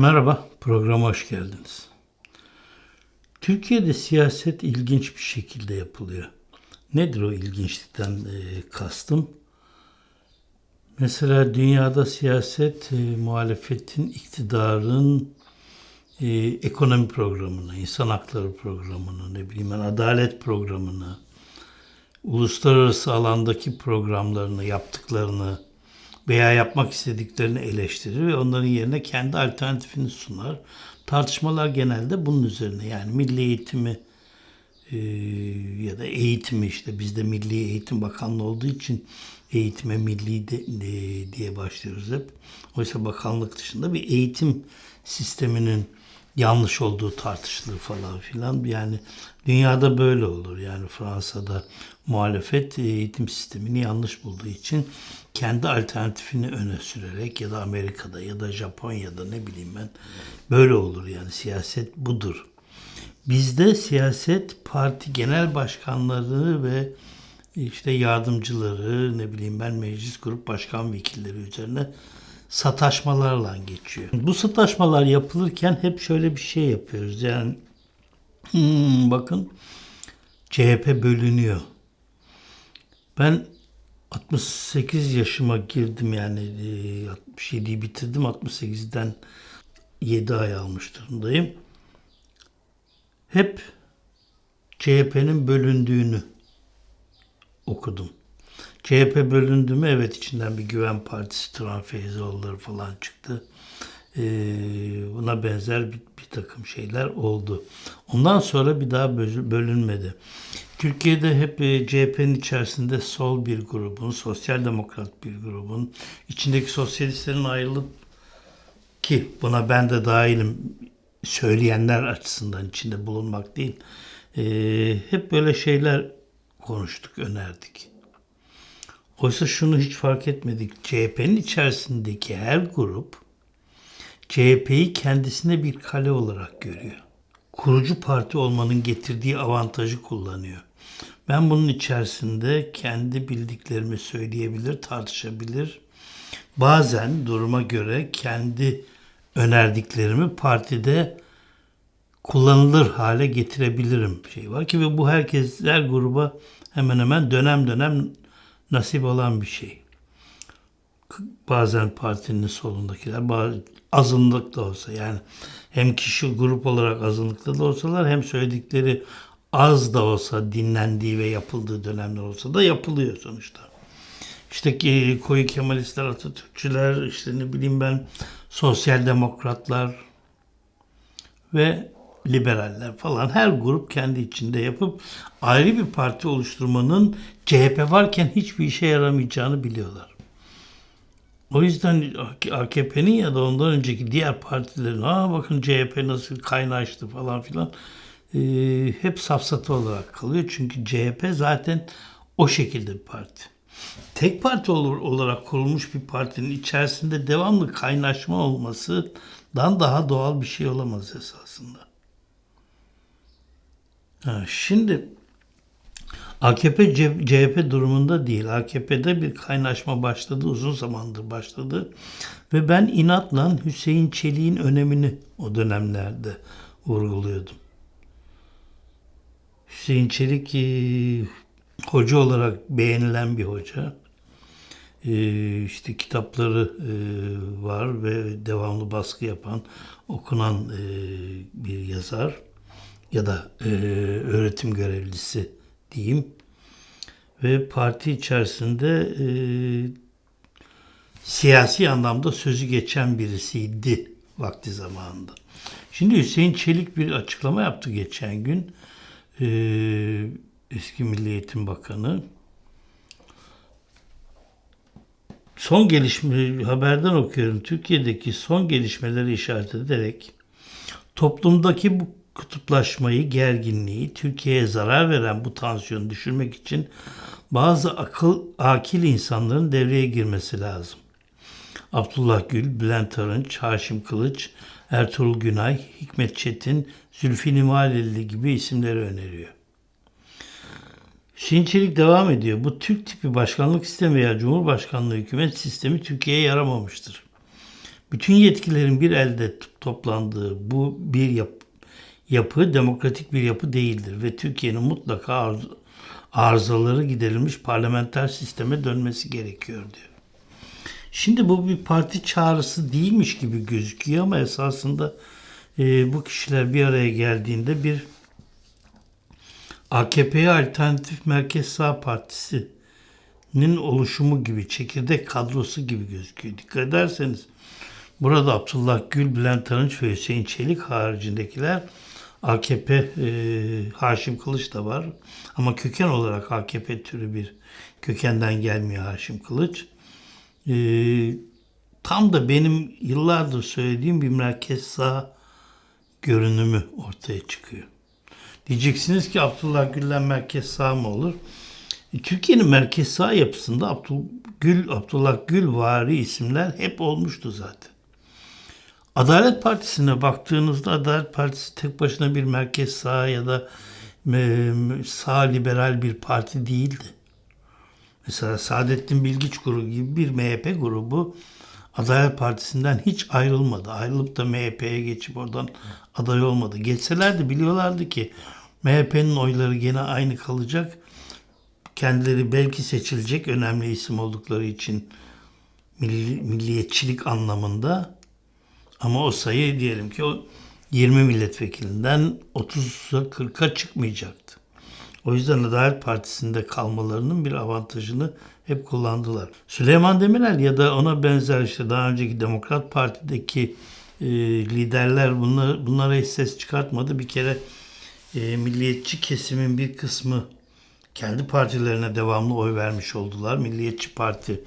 Merhaba, programa hoş geldiniz. Türkiye'de siyaset ilginç bir şekilde yapılıyor. Nedir o ilginçlikten e, kastım? Mesela dünyada siyaset e, muhalefetin, iktidarın e, ekonomi programını, insan hakları programını, ne bileyim ben adalet programını, uluslararası alandaki programlarını, yaptıklarını veya yapmak istediklerini eleştirir ve onların yerine kendi alternatifini sunar. Tartışmalar genelde bunun üzerine yani milli eğitimi e, ya da eğitimi işte bizde Milli Eğitim Bakanlığı olduğu için eğitime milli de, de- diye başlıyoruz hep. Oysa bakanlık dışında bir eğitim sisteminin yanlış olduğu tartışılır falan filan. Yani dünyada böyle olur. Yani Fransa'da muhalefet eğitim sistemini yanlış bulduğu için kendi alternatifini öne sürerek ya da Amerika'da ya da Japonya'da ne bileyim ben böyle olur yani siyaset budur. Bizde siyaset parti genel başkanları ve işte yardımcıları ne bileyim ben meclis grup başkan vekilleri üzerine sataşmalarla geçiyor. Bu sataşmalar yapılırken hep şöyle bir şey yapıyoruz. Yani hmm, bakın CHP bölünüyor. Ben 68 yaşıma girdim yani e, 67'yi bitirdim 68'den 7 ay almış durumdayım. Hep CHP'nin bölündüğünü okudum. CHP bölündü mü? Evet içinden bir güven partisi, Turan Feyzoğulları falan çıktı. Ee, buna benzer bir, bir takım şeyler oldu. Ondan sonra bir daha böl- bölünmedi. Türkiye'de hep e, CHP'nin içerisinde sol bir grubun, sosyal demokrat bir grubun, içindeki sosyalistlerin ayrılıp ki buna ben de dahilim söyleyenler açısından içinde bulunmak değil. e, hep böyle şeyler konuştuk, önerdik. Oysa şunu hiç fark etmedik. CHP'nin içerisindeki her grup CHP'yi kendisine bir kale olarak görüyor. Kurucu parti olmanın getirdiği avantajı kullanıyor. Ben bunun içerisinde kendi bildiklerimi söyleyebilir, tartışabilir. Bazen duruma göre kendi önerdiklerimi partide kullanılır hale getirebilirim şey var ki ve bu herkes her gruba hemen hemen dönem dönem nasip olan bir şey. Bazen partinin solundakiler bazı azınlık da olsa yani hem kişi grup olarak azınlıkta da olsalar hem söyledikleri az da olsa dinlendiği ve yapıldığı dönemler olsa da yapılıyor sonuçta. İşte ki koyu Kemalistler, Atatürkçüler, işte ne bileyim ben sosyal demokratlar ve liberaller falan her grup kendi içinde yapıp ayrı bir parti oluşturmanın CHP varken hiçbir işe yaramayacağını biliyorlar. O yüzden AKP'nin ya da ondan önceki diğer partilerin aa bakın CHP nasıl kaynaştı falan filan ee, hep safsatı olarak kalıyor. Çünkü CHP zaten o şekilde bir parti. Tek parti olur, olarak kurulmuş bir partinin içerisinde devamlı kaynaşma olmasından daha doğal bir şey olamaz esasında. Ha, şimdi AKP CHP durumunda değil. AKP'de bir kaynaşma başladı, uzun zamandır başladı. Ve ben inatla Hüseyin Çelik'in önemini o dönemlerde vurguluyordum. Hüseyin Çelik e, hoca olarak beğenilen bir hoca. E, işte kitapları e, var ve devamlı baskı yapan, okunan bir yazar ya da öğretim görevlisi diyeyim. Ve parti içerisinde siyasi anlamda sözü geçen birisiydi vakti zamanında. Şimdi Hüseyin Çelik bir açıklama yaptı geçen gün. E, eski Milli Eğitim Bakanı. Son gelişme haberden okuyorum. Türkiye'deki son gelişmeleri işaret ederek toplumdaki bu kutuplaşmayı, gerginliği, Türkiye'ye zarar veren bu tansiyonu düşürmek için bazı akıl, akil insanların devreye girmesi lazım. Abdullah Gül, Bülent Arınç, Haşim Kılıç, Ertuğrul Günay, Hikmet Çetin, Zülfü Livaneli gibi isimleri öneriyor. Hüseyin Çelik devam ediyor. Bu Türk tipi başkanlık sistemi veya Cumhurbaşkanlığı hükümet sistemi Türkiye'ye yaramamıştır. Bütün yetkilerin bir elde toplandığı bu bir yap, yapı demokratik bir yapı değildir ve Türkiye'nin mutlaka arz- arızaları giderilmiş parlamenter sisteme dönmesi gerekiyor diyor. Şimdi bu bir parti çağrısı değilmiş gibi gözüküyor ama esasında e, bu kişiler bir araya geldiğinde bir AKP'ye alternatif merkez sağ partisinin oluşumu gibi, çekirdek kadrosu gibi gözüküyor. Dikkat ederseniz burada Abdullah Gül, Bülent Arınç ve Hüseyin Çelik haricindekiler AKP, e, Haşim Kılıç da var. Ama köken olarak AKP türü bir kökenden gelmiyor Haşim Kılıç. E, tam da benim yıllardır söylediğim bir merkez sağ görünümü ortaya çıkıyor. Diyeceksiniz ki Abdullah Gül'den merkez sağ mı olur? E, Türkiye'nin merkez sağ yapısında Abdul Gül, Abdullah Gül vari isimler hep olmuştu zaten. Adalet Partisi'ne baktığınızda Adalet Partisi tek başına bir merkez sağ ya da e, sağ liberal bir parti değildi. Mesela Saadettin Bilgiç grubu gibi bir MHP grubu Adalet Partisi'nden hiç ayrılmadı. Ayrılıp da MHP'ye geçip oradan aday olmadı. Geçselerdi biliyorlardı ki MHP'nin oyları gene aynı kalacak. Kendileri belki seçilecek önemli isim oldukları için milli, milliyetçilik anlamında ama o sayı diyelim ki o 20 milletvekilinden 30'a 40'a çıkmayacaktı. O yüzden Adalet Partisi'nde kalmalarının bir avantajını hep kullandılar. Süleyman Demirel ya da ona benzer işte daha önceki Demokrat Parti'deki e, liderler bunlar, bunlara hiç ses çıkartmadı. Bir kere e, milliyetçi kesimin bir kısmı kendi partilerine devamlı oy vermiş oldular. Milliyetçi Parti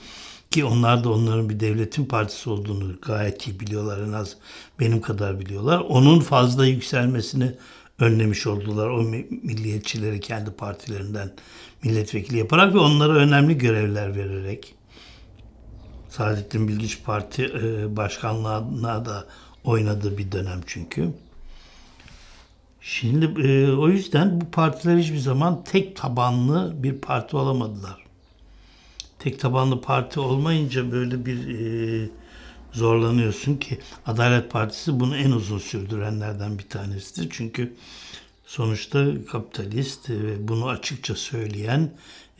ki onlar da onların bir devletin partisi olduğunu gayet iyi biliyorlar en az benim kadar biliyorlar. Onun fazla yükselmesini önlemiş oldular o milliyetçileri kendi partilerinden milletvekili yaparak ve onlara önemli görevler vererek. Saadettin Bilgiç Parti e, başkanlığına da oynadığı bir dönem çünkü. Şimdi e, o yüzden bu partiler hiçbir zaman tek tabanlı bir parti olamadılar. Tek tabanlı parti olmayınca böyle bir e, zorlanıyorsun ki Adalet Partisi bunu en uzun sürdürenlerden bir tanesidir. Çünkü sonuçta kapitalist ve bunu açıkça söyleyen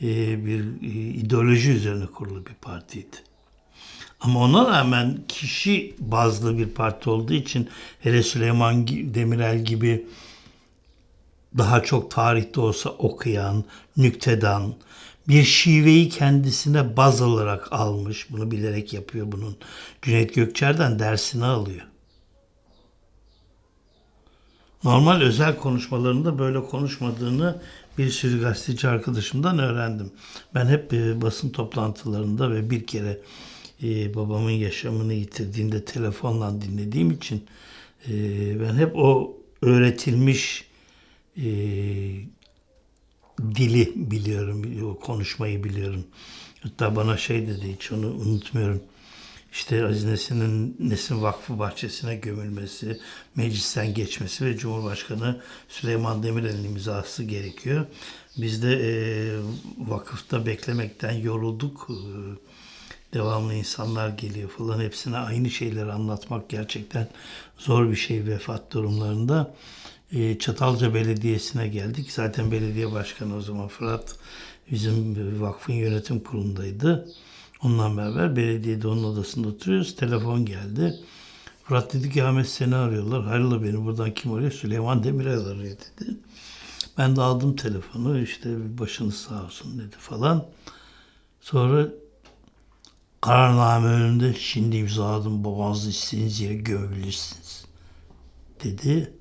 e, bir e, ideoloji üzerine kurulu bir partiydi. Ama ona rağmen kişi bazlı bir parti olduğu için hele Süleyman Demirel gibi daha çok tarihte olsa okuyan, nüktedan, bir şiveyi kendisine baz olarak almış. Bunu bilerek yapıyor bunun. Cüneyt Gökçer'den dersini alıyor. Normal özel konuşmalarında böyle konuşmadığını bir sürü gazeteci arkadaşımdan öğrendim. Ben hep e, basın toplantılarında ve bir kere e, babamın yaşamını yitirdiğinde telefonla dinlediğim için e, ben hep o öğretilmiş dili biliyorum, o konuşmayı biliyorum. Hatta bana şey dedi hiç onu unutmuyorum. İşte Aziz Nesin'in Nesin Vakfı bahçesine gömülmesi, meclisten geçmesi ve Cumhurbaşkanı Süleyman Demirel'in imzası gerekiyor. Biz de e, vakıfta beklemekten yorulduk. E, devamlı insanlar geliyor falan. Hepsine aynı şeyleri anlatmak gerçekten zor bir şey vefat durumlarında. E, Çatalca Belediyesi'ne geldik. Zaten belediye başkanı o zaman Fırat bizim vakfın yönetim kurulundaydı. Onunla beraber belediyede onun odasında oturuyoruz. Telefon geldi. Fırat dedi ki Ahmet seni arıyorlar. Hayrola beni buradan kim arıyor? Süleyman Demirel arıyor dedi. Ben de aldım telefonu. İşte başınız sağ olsun dedi falan. Sonra kararname önünde şimdi imzaladım babanızı istediğiniz yere gömebilirsiniz dedi.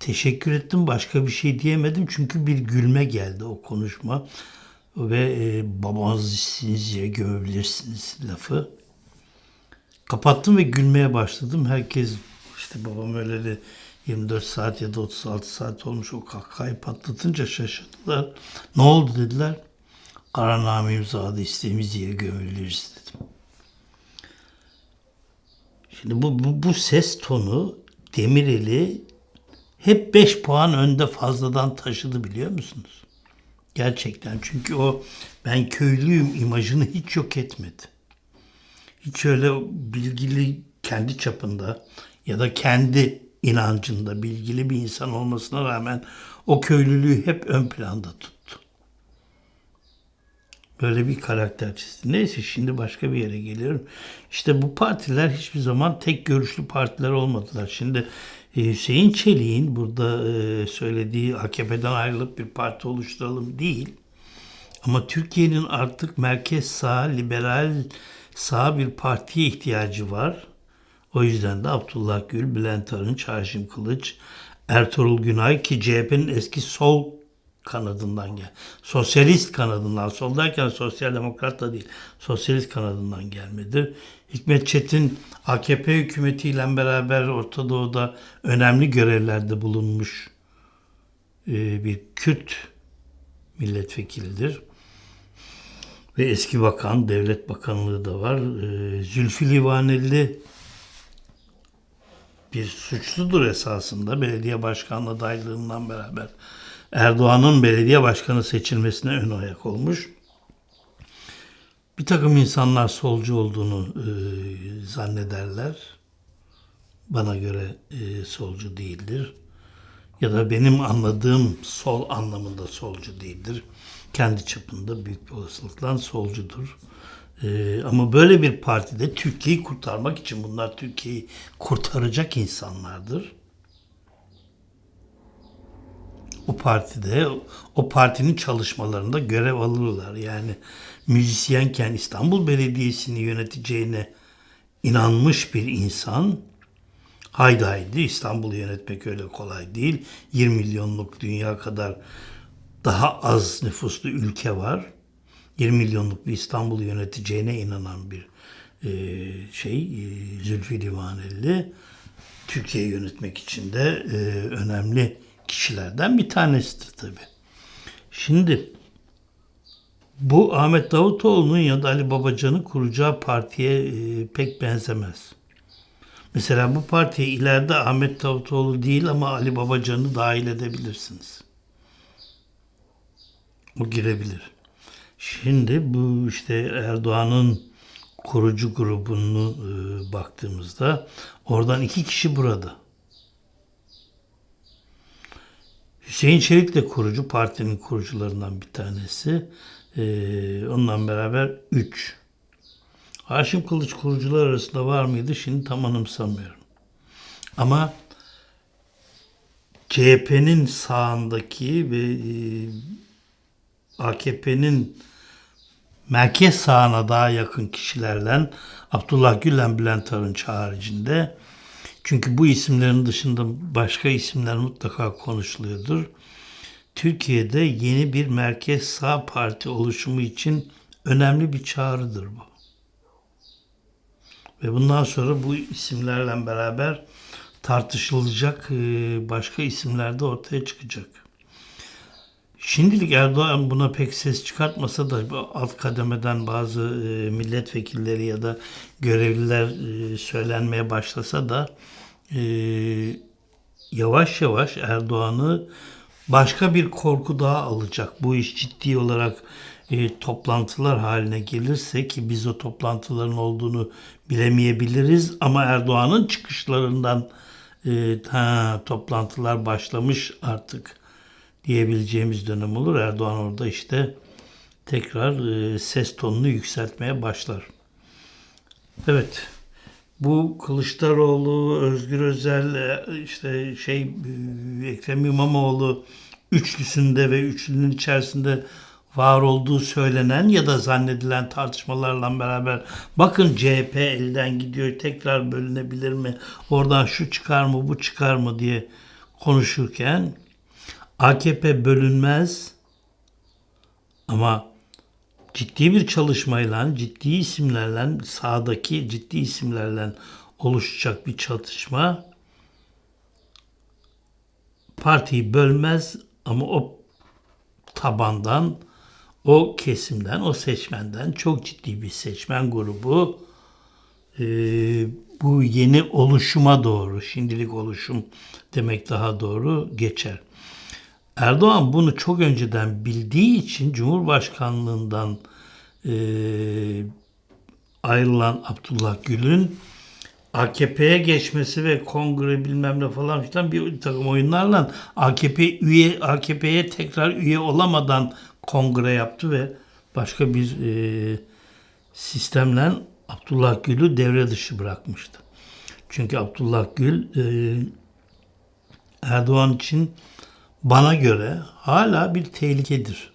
Teşekkür ettim. Başka bir şey diyemedim. Çünkü bir gülme geldi o konuşma. Ve e, babanızı istediğiniz yere gömebilirsiniz lafı. Kapattım ve gülmeye başladım. Herkes işte babam öyle de 24 saat ya da 36 saat olmuş o kahkahayı patlatınca şaşırdılar. Ne oldu dediler. Kararname imzaladı istediğimiz yere gömülürüz dedim. Şimdi bu, bu, bu ses tonu Demirel'i hep 5 puan önde fazladan taşıdı biliyor musunuz? Gerçekten çünkü o ben köylüyüm imajını hiç yok etmedi. hiç öyle bilgili kendi çapında ya da kendi inancında bilgili bir insan olmasına rağmen o köylülüğü hep ön planda tuttu. Böyle bir karakter çizdi. Neyse şimdi başka bir yere geliyorum. İşte bu partiler hiçbir zaman tek görüşlü partiler olmadılar. Şimdi Hüseyin Çelik'in burada e, söylediği AKP'den ayrılıp bir parti oluşturalım değil. Ama Türkiye'nin artık merkez sağ, liberal sağ bir partiye ihtiyacı var. O yüzden de Abdullah Gül, Bülent Arınç, Haşim Kılıç, Ertuğrul Günay ki CHP'nin eski sol kanadından gel. Sosyalist kanadından. Sol derken sosyal demokrat da değil. Sosyalist kanadından gelmedir. Hikmet Çetin AKP hükümetiyle beraber Orta Doğu'da önemli görevlerde bulunmuş e, bir Kürt milletvekilidir. Ve eski bakan, devlet bakanlığı da var. E, Zülfü Livaneli bir suçludur esasında belediye başkanlığı adaylığından beraber Erdoğan'ın belediye başkanı seçilmesine ön ayak olmuş. Bir takım insanlar solcu olduğunu e, zannederler. Bana göre e, solcu değildir. Ya da benim anladığım sol anlamında solcu değildir. Kendi çapında büyük bir olasılıkla solcudur. Ee, ama böyle bir partide Türkiye'yi kurtarmak için bunlar Türkiye'yi kurtaracak insanlardır. O partide, o partinin çalışmalarında görev alırlar. Yani müzisyenken İstanbul Belediyesi'ni yöneteceğine inanmış bir insan haydi haydi İstanbul'u yönetmek öyle kolay değil. 20 milyonluk dünya kadar daha az nüfuslu ülke var. 20 milyonluk bir İstanbul'u yöneteceğine inanan bir e, şey e, Zülfü Livaneli Türkiye yönetmek için de e, önemli kişilerden bir tanesidir tabi. Şimdi bu Ahmet Davutoğlu'nun ya da Ali Babacan'ın kuracağı partiye e, pek benzemez. Mesela bu partiye ileride Ahmet Davutoğlu değil ama Ali Babacan'ı dahil edebilirsiniz. O girebilir. Şimdi bu işte Erdoğan'ın kurucu grubunu e, baktığımızda oradan iki kişi burada. Hüseyin Çelik de kurucu, partinin kurucularından bir tanesi. E, onunla beraber üç. Haşim Kılıç kurucular arasında var mıydı? Şimdi tam anımsamıyorum. Ama CHP'nin sağındaki ve e, AKP'nin merkez sağına daha yakın kişilerle Abdullah Gülen, Bülent Arınç haricinde çünkü bu isimlerin dışında başka isimler mutlaka konuşuluyordur. Türkiye'de yeni bir merkez sağ parti oluşumu için önemli bir çağrıdır bu. Ve bundan sonra bu isimlerle beraber tartışılacak başka isimler de ortaya çıkacak. Şimdilik Erdoğan buna pek ses çıkartmasa da alt kademeden bazı e, milletvekilleri ya da görevliler e, söylenmeye başlasa da e, yavaş yavaş Erdoğan'ı başka bir korku daha alacak. Bu iş ciddi olarak toplantılar haline gelirse ki biz o toplantıların olduğunu bilemeyebiliriz ama Erdoğan'ın çıkışlarından ha, toplantılar başlamış artık diyebileceğimiz dönem olur. Erdoğan orada işte tekrar e, ses tonunu yükseltmeye başlar. Evet. Bu Kılıçdaroğlu, Özgür Özel, e, işte şey Ekrem İmamoğlu üçlüsünde ve üçlünün içerisinde var olduğu söylenen ya da zannedilen tartışmalarla beraber bakın CHP elden gidiyor tekrar bölünebilir mi? Oradan şu çıkar mı bu çıkar mı diye konuşurken AKP bölünmez ama ciddi bir çalışmayla, ciddi isimlerle, sağdaki ciddi isimlerle oluşacak bir çatışma partiyi bölmez ama o tabandan, o kesimden, o seçmenden çok ciddi bir seçmen grubu e, bu yeni oluşuma doğru, şimdilik oluşum demek daha doğru geçer. Erdoğan bunu çok önceden bildiği için Cumhurbaşkanlığından e, ayrılan Abdullah Gül'ün AKP'ye geçmesi ve kongre bilmem ne falan filan bir takım oyunlarla AKP üye AKP'ye tekrar üye olamadan kongre yaptı ve başka bir e, sistemle Abdullah Gül'ü devre dışı bırakmıştı. Çünkü Abdullah Gül e, Erdoğan için bana göre hala bir tehlikedir.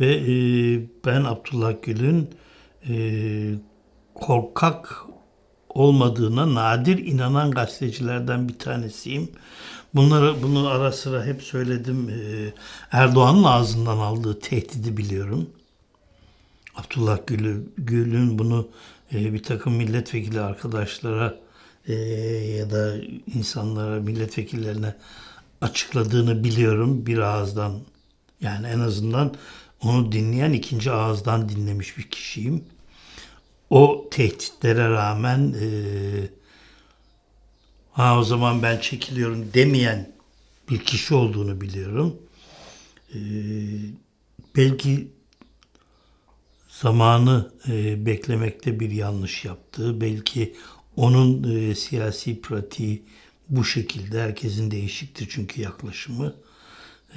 Ve e, ben Abdullah Gül'ün e, korkak olmadığına nadir inanan gazetecilerden bir tanesiyim. Bunları bunu ara sıra hep söyledim. E, Erdoğan'ın ağzından aldığı tehdidi biliyorum. Abdullah Gül'ü, Gül'ün bunu bir takım milletvekili arkadaşlara e, ya da insanlara, milletvekillerine açıkladığını biliyorum bir ağızdan. Yani en azından onu dinleyen ikinci ağızdan dinlemiş bir kişiyim. O tehditlere rağmen e, ha o zaman ben çekiliyorum demeyen bir kişi olduğunu biliyorum. E, belki zamanı e, beklemekte bir yanlış yaptığı, belki onun e, siyasi pratiği bu şekilde herkesin değişiktir çünkü yaklaşımı.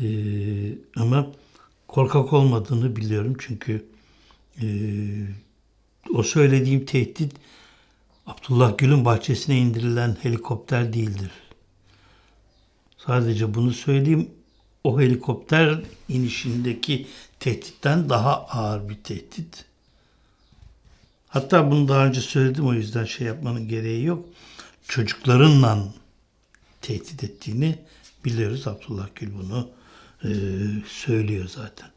E, ama korkak olmadığını biliyorum çünkü e, o söylediğim tehdit Abdullah Gül'ün bahçesine indirilen helikopter değildir. Sadece bunu söyleyeyim. O helikopter inişindeki tehditten daha ağır bir tehdit. Hatta bunu daha önce söyledim o yüzden şey yapmanın gereği yok. Çocuklarınla tehdit ettiğini biliyoruz. Abdullah Gül bunu e, söylüyor zaten.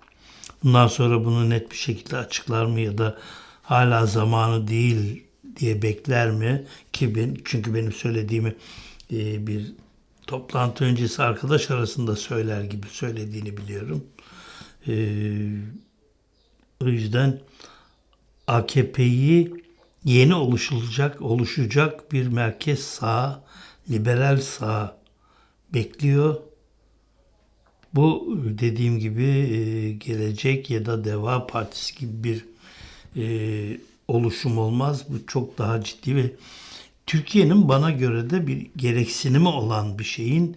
Bundan sonra bunu net bir şekilde açıklar mı ya da hala zamanı değil diye bekler mi ki ben çünkü benim söylediğimi e, bir toplantı öncesi arkadaş arasında söyler gibi söylediğini biliyorum. E, o yüzden AKP'yi yeni oluşulacak oluşacak bir merkez sağ, liberal sağ bekliyor. Bu dediğim gibi e, gelecek ya da Deva Partisi gibi bir e, oluşum olmaz. Bu çok daha ciddi ve Türkiye'nin bana göre de bir gereksinimi olan bir şeyin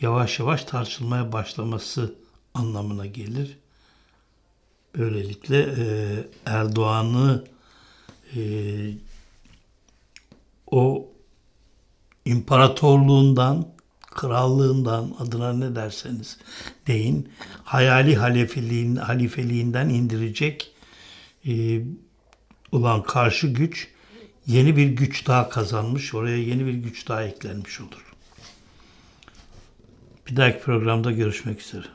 yavaş yavaş tartışılmaya başlaması anlamına gelir. Böylelikle e, Erdoğan'ı e, o imparatorluğundan, krallığından adına ne derseniz deyin, hayali halifeliğin, halifeliğinden indirecek e, olan karşı güç yeni bir güç daha kazanmış, oraya yeni bir güç daha eklenmiş olur. Bir dahaki programda görüşmek üzere.